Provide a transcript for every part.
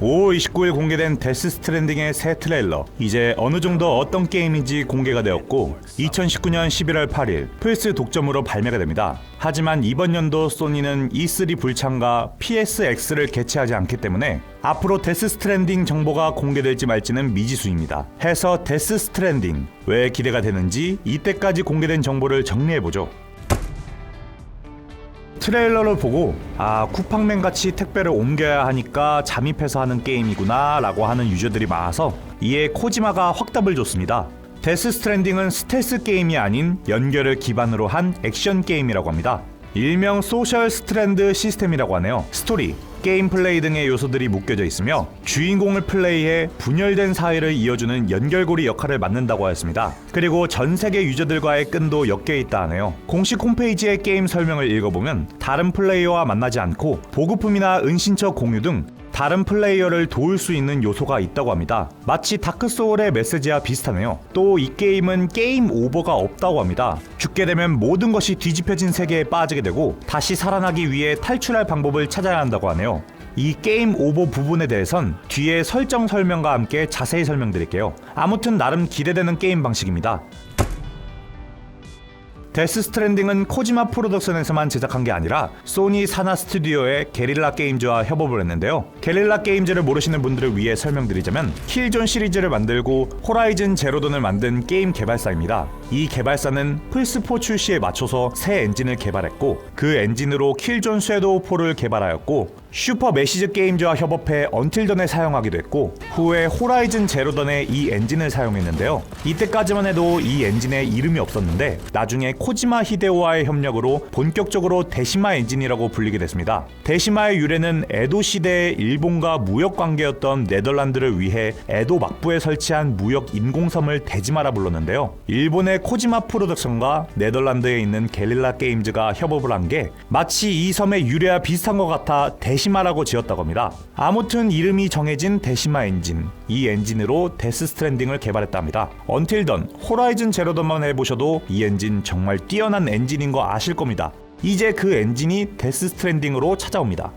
5월 29일 공개된 데스 스트랜딩의 새 트레일러. 이제 어느 정도 어떤 게임인지 공개가 되었고 2019년 11월 8일 플스 독점으로 발매가 됩니다. 하지만 이번 연도 소니는 E3 불참과 PSX를 개최하지 않기 때문에 앞으로 데스 스트랜딩 정보가 공개될지 말지는 미지수입니다. 해서 데스 스트랜딩 왜 기대가 되는지 이때까지 공개된 정보를 정리해보죠. 트레일러를 보고 아 쿠팡맨 같이 택배를 옮겨야 하니까 잠입해서 하는 게임이구나 라고 하는 유저들이 많아서 이에 코지마가 확답을 줬습니다. 데스 스트랜딩은 스텔스 게임이 아닌 연결을 기반으로 한 액션 게임이라고 합니다. 일명 소셜 스트랜드 시스템이라고 하네요. 스토리, 게임 플레이 등의 요소들이 묶여져 있으며 주인공을 플레이해 분열된 사회를 이어주는 연결고리 역할을 맡는다고 하였습니다. 그리고 전 세계 유저들과의 끈도 엮여 있다 하네요. 공식 홈페이지의 게임 설명을 읽어보면 다른 플레이어와 만나지 않고 보급품이나 은신처 공유 등 다른 플레이어를 도울 수 있는 요소가 있다고 합니다. 마치 다크 소울의 메시지와 비슷하네요. 또 이 게임은 게임 오버가 없다고 합니다. 죽게 되면 모든 것이 뒤집혀진 세계에 빠지게 되고 다시 살아나기 위해 탈출할 방법을 찾아야 한다고 하네요. 이 게임 오버 부분에 대해선 뒤에 설정 설명과 함께 자세히 설명드릴게요. 아무튼 나름 기대되는 게임 방식입니다. 데스 스트랜딩은 코지마 프로덕션에서만 제작한 게 아니라 소니 사나 스튜디오의 게릴라 게임즈와 협업을 했는데요. 게릴라 게임즈를 모르시는 분들을 위해 설명드리자면 킬존 시리즈를 만들고 호라이즌 제로돈을 만든 게임 개발사입니다. 이 개발사는 플스4 출시에 맞춰서 새 엔진을 개발했고 그 엔진으로 킬존 섀도우 4를 개발하였고 슈퍼 메시즈 게임즈와 협업해 언틸던에 사용하기도 했고 후에 호라이즌 제로던에 이 엔진을 사용했는데요. 이때까지만 해도 이 엔진에 이름이 없었는데 나중에 코지마 히데오와의 협력으로 본격적으로 데시마 엔진이라고 불리게 됐습니다. 데시마의 유래는 에도 시대의 일본과 무역 관계였던 네덜란드를 위해 에도 막부에 설치한 무역 인공섬을 데지마라 불렀는데요. 일본의 코지마 프로덕션과 네덜란드에 있는 게릴라 게임즈가 협업을 한 게 마치 이 섬의 유래와 비슷한 것 같아 데시 마라고 지었다고 합니다. 아무튼 이름이 정해진 데시마 엔진. 이 엔진으로 데스 스트랜딩을 개발했답니다. 언틸던, 호라이즌 제로던만 해보셔도 이 엔진 정말 뛰어난 엔진인 거 아실 겁니다. 이제 그 엔진이 데스 스트랜딩으로 찾아옵니다.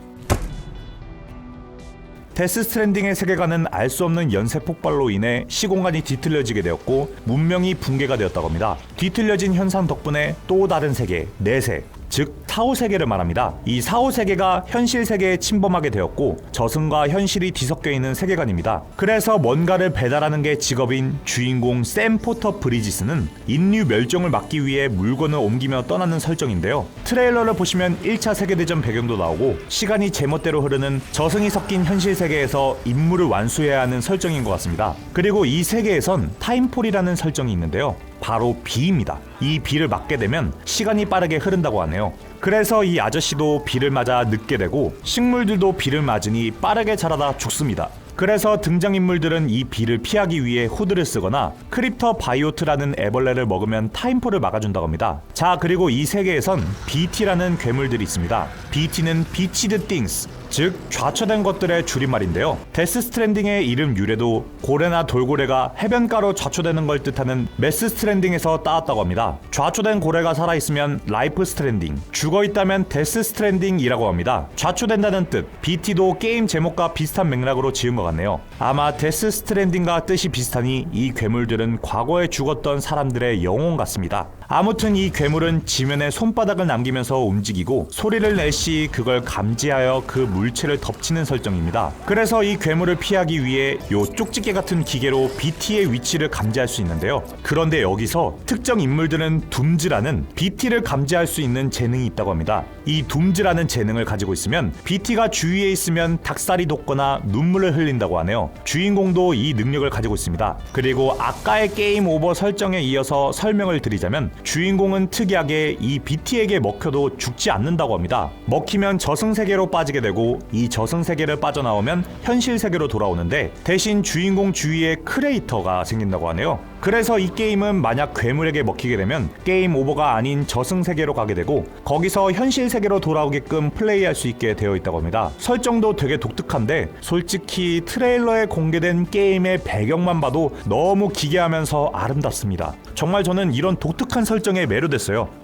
데스 스트랜딩의 세계관은 알 수 없는 연쇄 폭발로 인해 시공간이 뒤틀려지게 되었고 문명이 붕괴가 되었다고 합니다. 뒤틀려진 현상 덕분에 또 다른 세계, 내세, 즉 사후 세계를 말합니다. 이 사후 세계가 현실 세계에 침범하게 되었고 저승과 현실이 뒤섞여 있는 세계관입니다. 그래서 뭔가를 배달하는 게 직업인 주인공 샘 포터 브리지스는 인류 멸종을 막기 위해 물건을 옮기며 떠나는 설정인데요. 트레일러를 보시면 1차 세계대전 배경도 나오고 시간이 제멋대로 흐르는 저승이 섞인 현실 세계에서 임무를 완수해야 하는 설정인 것 같습니다. 그리고 이 세계에선 타임폴이라는 설정이 있는데요. 바로 비입니다. 이 비를 맞게 되면 시간이 빠르게 흐른다고 하네요. 그래서 이 아저씨도 비를 맞아 늦게 되고 식물들도 비를 맞으니 빠르게 자라다 죽습니다. 그래서 등장인물들은 이 비를 피하기 위해 후드를 쓰거나 크립터 바이오트라는 애벌레를 먹으면 타임폴을 막아준다고 합니다. 자 그리고 이 세계에선 BT라는 괴물들이 있습니다. BT는 비치드 띵스 즉 좌초된 것들의 줄임말인데요. 데스 스트랜딩의 이름 유래도 고래나 돌고래가 해변가로 좌초되는 걸 뜻하는 메스 스트랜딩에서 따왔다고 합니다. 좌초된 고래가 살아있으면 라이프 스트랜딩, 죽어있다면 데스 스트랜딩이라고 합니다. 좌초된다는 뜻, BT도 게임 제목과 비슷한 맥락으로 지은 것 같네요. 아마 데스 스트랜딩과 뜻이 비슷하니 이 괴물들은 과거에 죽었던 사람들의 영혼 같습니다. 아무튼 이 괴물은 지면에 손바닥을 남기면서 움직이고 소리를 낼 시 그걸 감지하여 그 물체를 덮치는 설정입니다. 그래서 이 괴물을 피하기 위해 요 쪽집게 같은 기계로 BT의 위치를 감지할 수 있는데요. 그런데 여기서 특정 인물들은 둠즈라는 BT를 감지할 수 있는 재능이 있다고 합니다. 이 둠즈라는 재능을 가지고 있으면 BT가 주위에 있으면 닭살이 돋거나 눈물을 흘린다고 하네요. 주인공도 이 능력을 가지고 있습니다. 그리고 아까의 게임 오버 설정에 이어서 설명을 드리자면 주인공은 특이하게 이 BT에게 먹혀도 죽지 않는다고 합니다. 먹히면 저승 세계로 빠지게 되고 이 저승 세계를 빠져나오면 현실 세계로 돌아오는데 대신 주인공 주위에 크레이터가 생긴다고 하네요. 그래서 이 게임은 만약 괴물에게 먹히게 되면 게임 오버가 아닌 저승 세계로 가게 되고 거기서 현실 세계로 돌아오게끔 플레이할 수 있게 되어 있다고 합니다. 설정도 되게 독특한데 솔직히 트레일러에 공개된 게임의 배경만 봐도 너무 기괴하면서 아름답습니다. 정말 저는 이런 독특한 설정에 매료됐어요.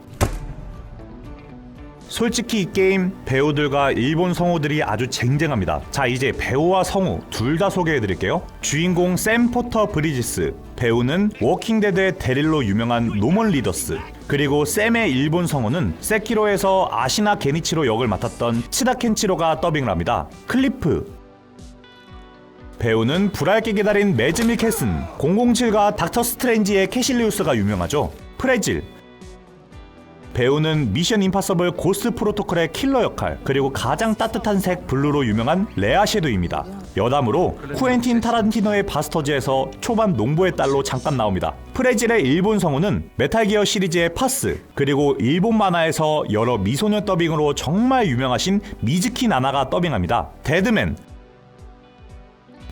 솔직히 이 게임 배우들과 일본 성우들이 아주 쟁쟁합니다. 자 이제 배우와 성우 둘 다 소개해 드릴게요. 주인공 샘 포터 브리지스 배우는 워킹데드의 데릴로 유명한 노먼 리더스 그리고 샘의 일본 성우는 세키로에서 아시나 게니치로 역을 맡았던 치다 켄치로가 더빙을 합니다. 클리프 배우는 불알게 기다린 매즈 밀캐슨 007과 닥터 스트레인지의 캐실리우스가 유명하죠. 프레질 배우는 미션 임파서블 고스트 프로토콜의 킬러 역할 그리고 가장 따뜻한 색 블루로 유명한 레아 섀도입니다. 여담으로 쿠엔틴 타란티노의 바스터즈에서 초반 농부의 딸로 잠깐 나옵니다. 프레질의 일본 성우는 메탈기어 시리즈의 파스 그리고 일본 만화에서 여러 미소녀 더빙으로 정말 유명하신 미즈키 나나가 더빙합니다. 데드맨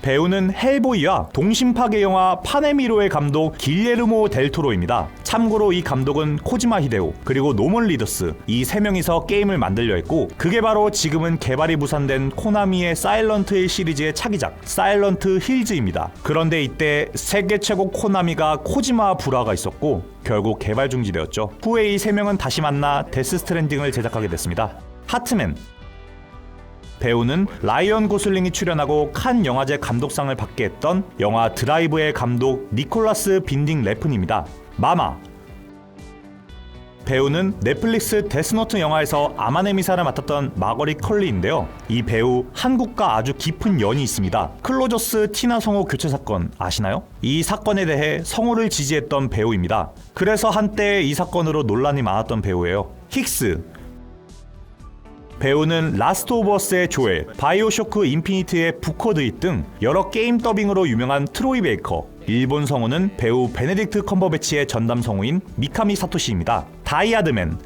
배우는 헬보이와 동심파괴 영화 파네미로의 감독 길레르모 델토로입니다. 참고로 이 감독은 코지마 히데오 그리고 노먼 리더스 이 세 명이서 게임을 만들려 했고 그게 바로 지금은 개발이 무산된 코나미의 사일런트 힐 시리즈의 차기작 사일런트 힐즈입니다. 그런데 이때 세계 최고 코나미가 코지마 불화가 있었고 결국 개발 중지되었죠. 후에 이 세 명은 다시 만나 데스 스트랜딩을 제작하게 됐습니다. 하트맨 배우는 라이언 고슬링이 출연하고 칸 영화제 감독상을 받게 했던 영화 드라이브의 감독 니콜라스 빈딩 레픈입니다. 마마 배우는 넷플릭스 데스노트 영화에서 아마네 미사를 맡았던 마거리 컬리인데요. 이 배우 한국과 아주 깊은 연이 있습니다. 클로저스 티나 성우 교체 사건 아시나요? 이 사건에 대해 성우를 지지했던 배우입니다. 그래서 한때 이 사건으로 논란이 많았던 배우예요. 힉스 배우는 라스트 오브 어스의 조엘, 바이오쇼크 인피니트의 부커드잇 등 여러 게임 더빙으로 유명한 트로이 베이커. 일본 성우는 배우 베네딕트 컴버배치의 전담 성우인 미카미 사토시입니다. 다이아드맨.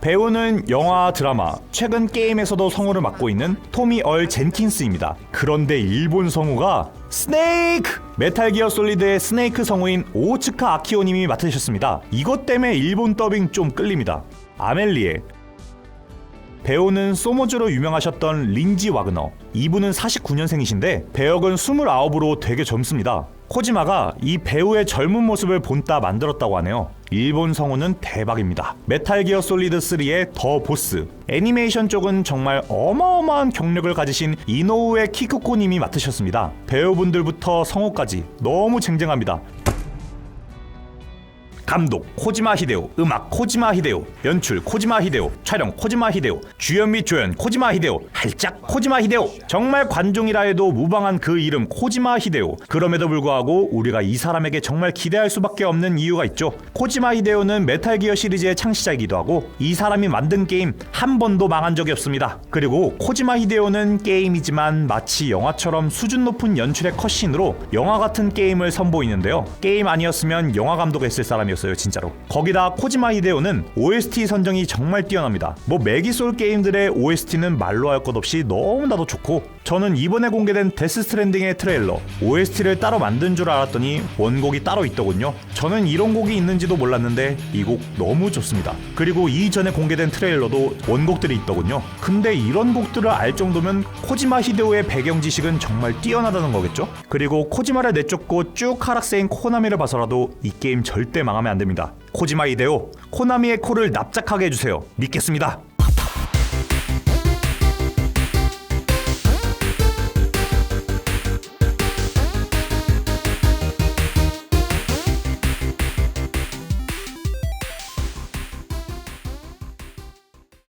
배우는 영화, 드라마, 최근 게임에서도 성우를 맡고 있는 토미 얼 젠킨스입니다. 그런데 일본 성우가 스네이크! 메탈 기어 솔리드의 스네이크 성우인 오츠카 아키오님이 맡으셨습니다. 이것 때문에 일본 더빙 좀 끌립니다. 아멜리에 배우는 소모즈로 유명하셨던 린지 와그너. 이분은 49년생이신데 배역은 29으로 되게 젊습니다. 코지마가 이 배우의 젊은 모습을 본따 만들었다고 하네요. 일본 성우는 대박입니다. 메탈 기어 솔리드 3의 더 보스. 애니메이션 쪽은 정말 어마어마한 경력을 가지신 이노우에 키쿠코님이 맡으셨습니다. 배우분들부터 성우까지 너무 쟁쟁합니다. 감독 코지마 히데오, 음악 코지마 히데오, 연출 코지마 히데오, 촬영 코지마 히데오, 주연 및 조연 코지마 히데오, 할짝 코지마 히데오. 정말 관종이라 해도 무방한 그 이름 코지마 히데오. 그럼에도 불구하고 우리가 이 사람에게 정말 기대할 수밖에 없는 이유가 있죠. 코지마 히데오는 메탈 기어 시리즈의 창시자이기도 하고 이 사람이 만든 게임 한 번도 망한 적이 없습니다. 그리고 코지마 히데오는 게임이지만 마치 영화처럼 수준 높은 연출의 컷신으로 영화 같은 게임을 선보이는데요. 게임 아니었으면 영화 감독했을 사람이었 어요. 진짜로. 거기다 코지마 히데오는 OST 선정이 정말 뛰어납니다. 뭐 매기솔 게임들의 OST는 말로 할 것 없이 너무나도 좋고 저는 이번에 공개된 데스 스트랜딩의 트레일러 OST를 따로 만든 줄 알았더니 원곡이 따로 있더군요. 저는 이런 곡이 있는지도 몰랐는데 이 곡 너무 좋습니다. 그리고 이전에 공개된 트레일러도 원곡들이 있더군요. 근데 이런 곡들을 알 정도면 코지마 히데오의 배경 지식은 정말 뛰어나다는 거겠죠? 그리고 코지마를 내쫓고 쭉 하락세인 코나미를 봐서라도 이 게임 절대 망하면 안 됩니다. 코지마 히데오, 코나미의 코를 납작하게 해주세요. 믿겠습니다.